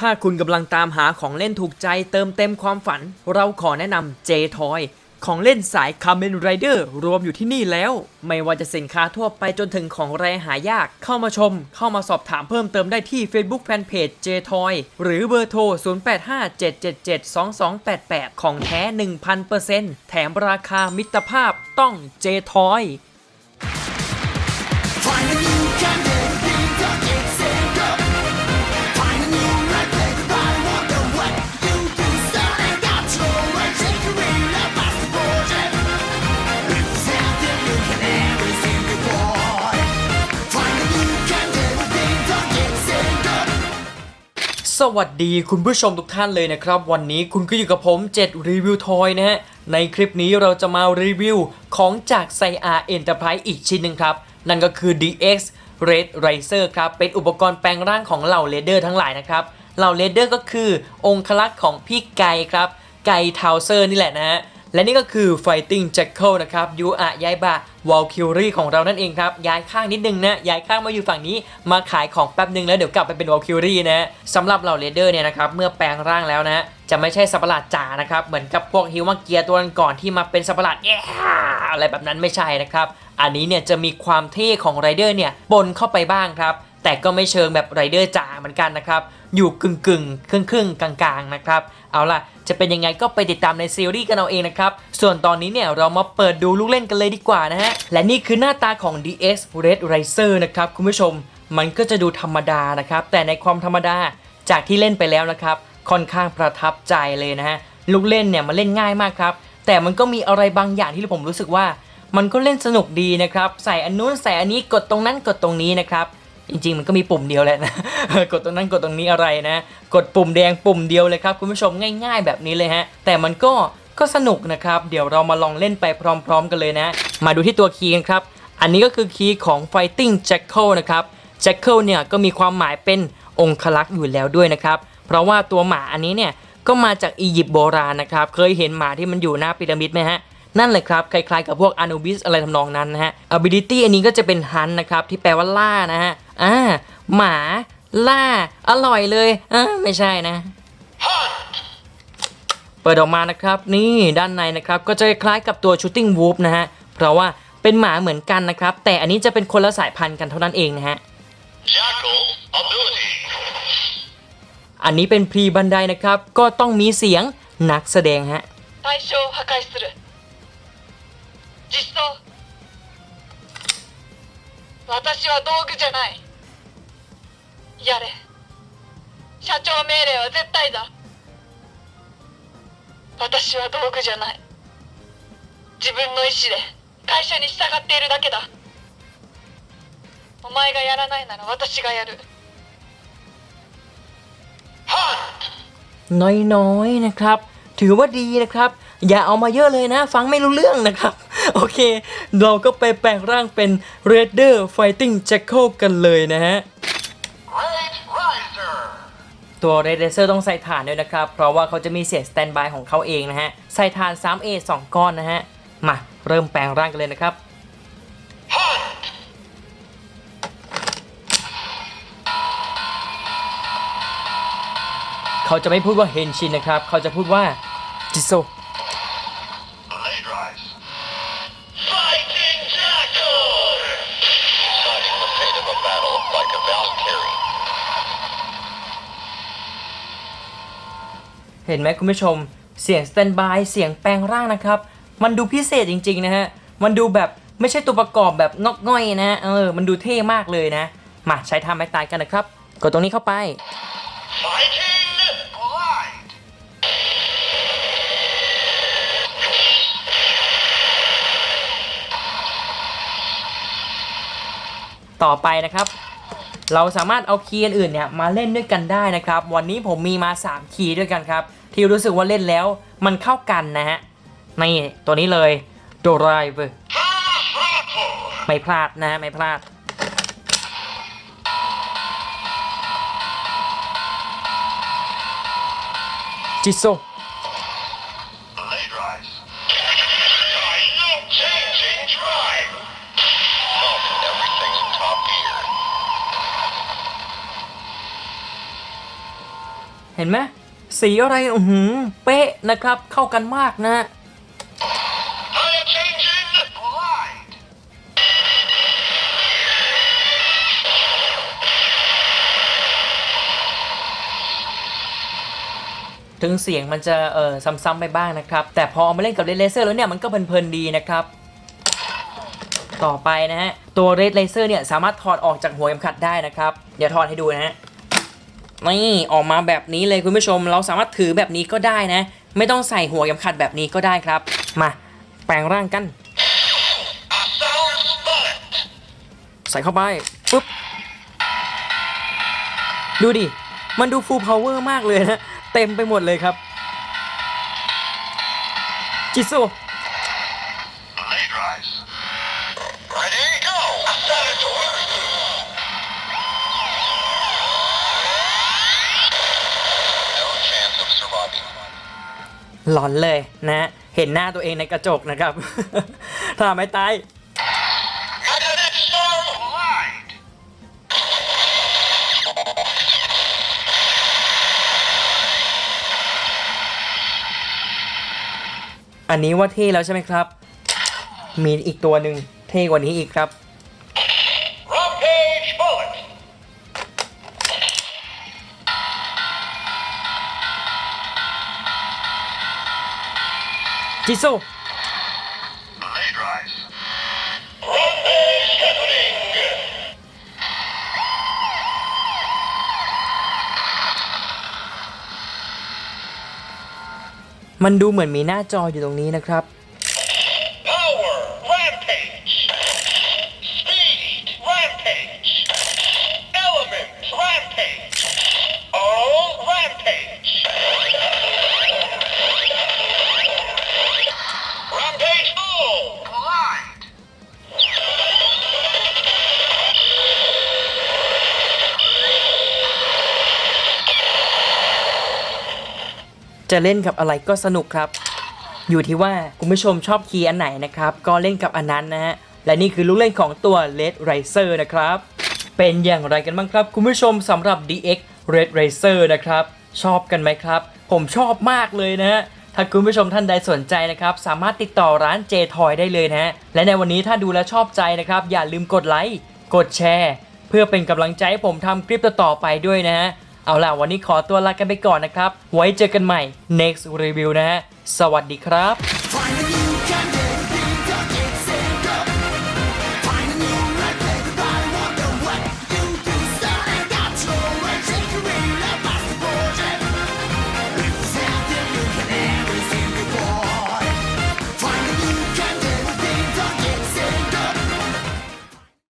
ถ้าคุณกำลังตามหาของเล่นถูกใจเติมเต็มความฝัน เราขอแนะนำ J Toy ของเล่นสาย Kamen Rider รวมอยู่ที่นี่แล้ว ไม่ว่าจะสินค้าทั่วไปจนถึงของแรหายาก เข้ามาชม เข้ามาสอบถามเพิ่มเติมได้ที่ Facebook Fanpage J Toy หรือเบอร์โทร 0857772288 ของแท้ 1,000%แถมราคามิตรภาพต้อง J Toy สวัสดีคุณผู้ชมทุกท่านเลยนะครับ วันนี้คุณก็อยู่กับผม 7 รีวิวทอยนะฮะ ในคลิปนี้เราจะมารีวิวของจากไซอาร์เอ็นเตอร์ไพรส์อีกชิ้นหนึ่งครับ นั่นก็คือ DX Red Riser ครับ เป็นอุปกรณ์แปลงร่างของเหล่าเลเดอร์ทั้งหลายนะครับ เหล่าเลเดอร์ก็คือองคลักษ์ของพี่ไก่ครับ ไก่ทาวเซอร์นี่แหละนะฮะ และนี่ก็คือ Fighting Jackal นะครับยูอะย้ายบะวอลคิวรี่ของเรานั่นเองครับ ย้ายข้างนิดนึงนะ ย้ายข้างมาอยู่ฝั่งนี้มาขายของแป๊บนึงแล้วเดี๋ยวกลับไปเป็นวอลคิวรี่นะสำหรับเหล่าเรเดอร์เนี่ยนะครับ เมื่อแปลงร่างแล้วนะจะไม่ใช่สัปหลาดจ๋านะครับ เหมือนกับพวกฮิวมาเกียตัวก่อนที่มาเป็นสัปหลาดแย่อะไรแบบนั้นไม่ใช่นะครับ อันนี้เนี่ยจะมีความเท่ของไรเดอร์เนี่ยปนเข้าไปบ้างครับ แต่ก็ไม่เชิงแบบไรเดอร์จ๋าเหมือนกันนะครับ อยู่กึ่งกึ่งครึ่งครึ่งกลางๆนะครับ เอาล่ะ จะเป็นยังไงก็ไปติดตามในซีรีส์กันเอาเองนะครับ ส่วนตอนนี้เนี่ยเรามาเปิดดูลูกเล่นกันเลยดีกว่านะฮะ และนี่คือหน้าตาของ DS Red Riser นะครับ คุณผู้ชม มันก็จะดูธรรมดานะครับ แต่ในความธรรมดาจากที่เล่นไปแล้วนะครับ ค่อนข้างประทับใจเลยนะฮะ ลูกเล่นเนี่ยมันเล่นง่ายมากครับ แต่มันก็มีอะไรบางอย่างที่ผมรู้สึกว่า มันก็เล่นสนุกดีนะครับ ใส่อันนู้นใส่อันนี้กดตรงนั้นกดตรงนี้นะครับ จริงๆ มันก็มีปุ่มเดียวแหละนะ กดตรงนั้นกดตรงนี้อะไรนะ กดปุ่มแดงปุ่มเดียวเลยครับคุณผู้ชมง่าย ๆ แบบนี้เลยฮะ แต่มันก็ก็สนุกนะครับ เดี๋ยวเรามาลองเล่นไปพร้อม ๆ กันเลยนะ มาดูที่ตัวคีย์กันครับ อันนี้ก็คือคีย์ของ Fighting Jackal นะครับ Jackal เนี่ยก็มีความหมายเป็นองคลักษ์อยู่แล้วด้วยนะครับ เพราะว่าตัวหมาอันนี้เนี่ยก็มาจากอียิปต์โบราณนะครับ เคยเห็นหมาที่มันอยู่หน้าพีระมิดไหมฮะนั่นเลยครับ คล้ายๆกับพวก Anubis อะไรทำนองนั้นนะฮะ ability อันนี้ก็จะเป็น hunt นะครับ ที่แปลว่าล่านะฮะ อ่า หมา ล่า อร่อยเลยอ่าไม่ใช่นะ เปิดออกมานะครับ นี่ด้านในนะครับ ก็จะคล้ายกับตัว shooting wolf นะฮะ เพราะว่าเป็นหมาเหมือนกันนะครับ แต่อันนี้จะเป็นคนละสายพันธุ์กันเท่านั้นเองนะฮะ Jackal ability. อันนี้เป็นพรีบันไดนะครับ ก็ต้องมีเสียงนักแสดงฮะ 対象を破壊する実装私は道具じゃない やれ社長命令は絶対だ私は道具じゃない自分の意志で会社に従っているだけだお前がやらないなら私がやる น้อยๆนะครับ ถือว่าดีนะครับ อย่าเอามาเยอะเลยนะ ฟังไม่รู้เรื่องนะครับ โอเค เราก็ไปแปลงร่างเป็น Raider Fighting Jackal กันเลยนะฮะ Great Riser. ตัว Red Racer ต้องใส่ถ่านด้วยนะครับ เพราะว่าเขาจะมีเสียงสแตนบายของเขาเองนะฮะ ใส่ถ่าน 3A 2 ก้อนนะฮะ มา เริ่มแปลงร่างกันเลยนะครับ เขาจะไม่พูดว่าเฮนชินนะครับ เขาจะพูดว่าจิโซ เห็นไหมคุณผู้ชม เสียงสแตนบายเสียงแปลงร่างนะครับ มันดูพิเศษจริงๆนะฮะ มันดูแบบไม่ใช่ตัวประกอบแบบงอกง่อยนะเออ มันดูเท่มากเลยนะ มาใช้ทำไม้ตายกันนะครับ กดตรงนี้เข้าไป ต่อไปนะครับ เราสามารถเอาคีย์อื่นๆเนี่ยมาเล่นด้วยกันได้นะครับ วันนี้ผมมีมา 3 คีย์ด้วยกันครับ ที่รู้สึกว่าเล่นแล้วมันเข้ากันนะฮะนี่ตัวนี้เลย Drive ไม่พลาดนะฮะไม่พลาด จิโซ เห็นไหมสีอะไรอือหือเป๊ะนะครับ เข้ากันมากนะฮะถึงเสียงมันจะเออซ้ำๆไปบ้างนะครับ แต่พอเอามาเล่นกับเรดเลเซอร์แล้วเนี่ยมันก็เพลินๆดีนะครับ ต่อไปนะฮะ ตัวเรดเลเซอร์เนี่ยสามารถถอดออกจากหัวเข็มขัดได้นะครับ เดี๋ยวถอดให้ดูนะฮะ นี่ออกมาแบบนี้เลยคุณผู้ชม เราสามารถถือแบบนี้ก็ได้นะ ไม่ต้องใส่หัวเข็มขัดแบบนี้ก็ได้ครับ มา แปลงร่างกัน ใส่เข้าไปปุ๊บดูดิ มันดู full power มากเลยนะ เต็มไปหมดเลยครับ จิโซ หลอนเลยนะ เห็นหน้าตัวเองในกระจกนะครับ ถ้าไม่ตายอันนี้ว่าเท่แล้วใช่ไหมครับ มีอีกตัวหนึ่งเท่กว่านี้อีกครับ จิโซมันดูเหมือนมีหน้าจออยู่ตรงนี้นะครับ จะเล่นกับอะไรก็สนุกครับ อยู่ที่ว่าคุณผู้ชมชอบคีย์อันไหนนะครับ ก็เล่นกับอันนั้นนะฮะ และนี่คือลูกเล่นของตัว Red Racer นะครับ เป็นอย่างไรกันบ้างครับ คุณผู้ชมสำหรับ DX Red Racer นะครับ ชอบกันไหมครับ ผมชอบมากเลยนะฮะถ้าคุณผู้ชมท่านใดสนใจนะครับ สามารถติดต่อร้าน J Toy ได้เลยนะฮะ และในวันนี้ถ้าดูแลชอบใจนะครับ อย่าลืมกดไลค์ กดแชร์ เพื่อเป็นกำลังใจให้ผมทำคลิปต่อๆไปด้วยนะฮะ เอาล่ะวันนี้ขอตัวลากันไปก่อนนะครับ ไว้เจอกันใหม่ next review นะฮะ สวัสดีครับ